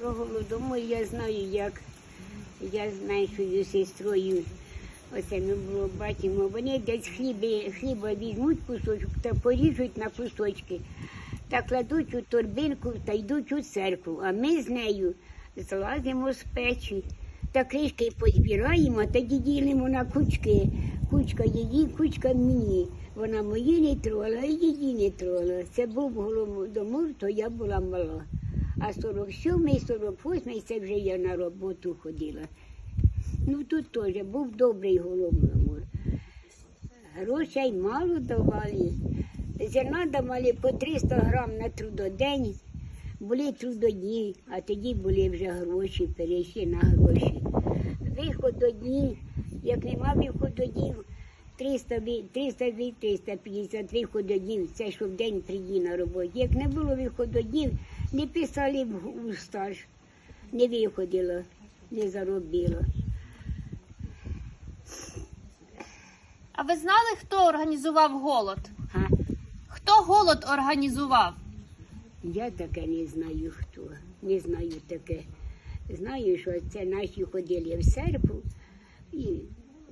Про голодомор я знаю, як я з меншою сестрою. Оце ми було бачимо, вони десь хліби, хліба візьмуть кусочок та поріжуть на кусочки та кладуть у торбинку та йдуть у церкву. А ми з нею злазимо з печі та кришки позбираємо, тоді ділимо на кучки. Кучка її, кучка мені. Вона мої не трогала, і її не трогала. Це був голодомор, то я була мала. А 47-й, 48-й це вже я на роботу ходила. Ну тут теж був добрий голодомор. Грошей мало давали. Зерна давали по 300 грам на трудодень. Були трудодні, а тоді були вже гроші, перейшли на гроші. Вихододні, як нема вихододнів, 300, ві- 300, ві- 350 вихододнів, це що в день приді на роботі. Як не було вихододнів, не писали в стаж, не виходила, не заробила. А ви знали, хто організував голод? А Хто голод організував? я таке не знаю хто, не знаю таке. Знаю, що це наші ходили в церкву і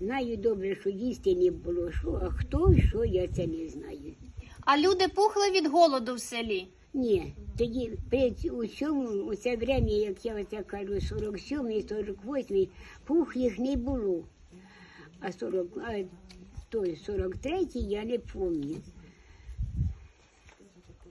знаю добре, що їсти не було. Що, а хто що, я це не знаю. А люди пухли від голоду в селі. Ні, тоді при усьому, у це время, як я оце кажу, 47-й, 48-й, пух їх не було. А 40, а той 43-й я не пам'ятаю.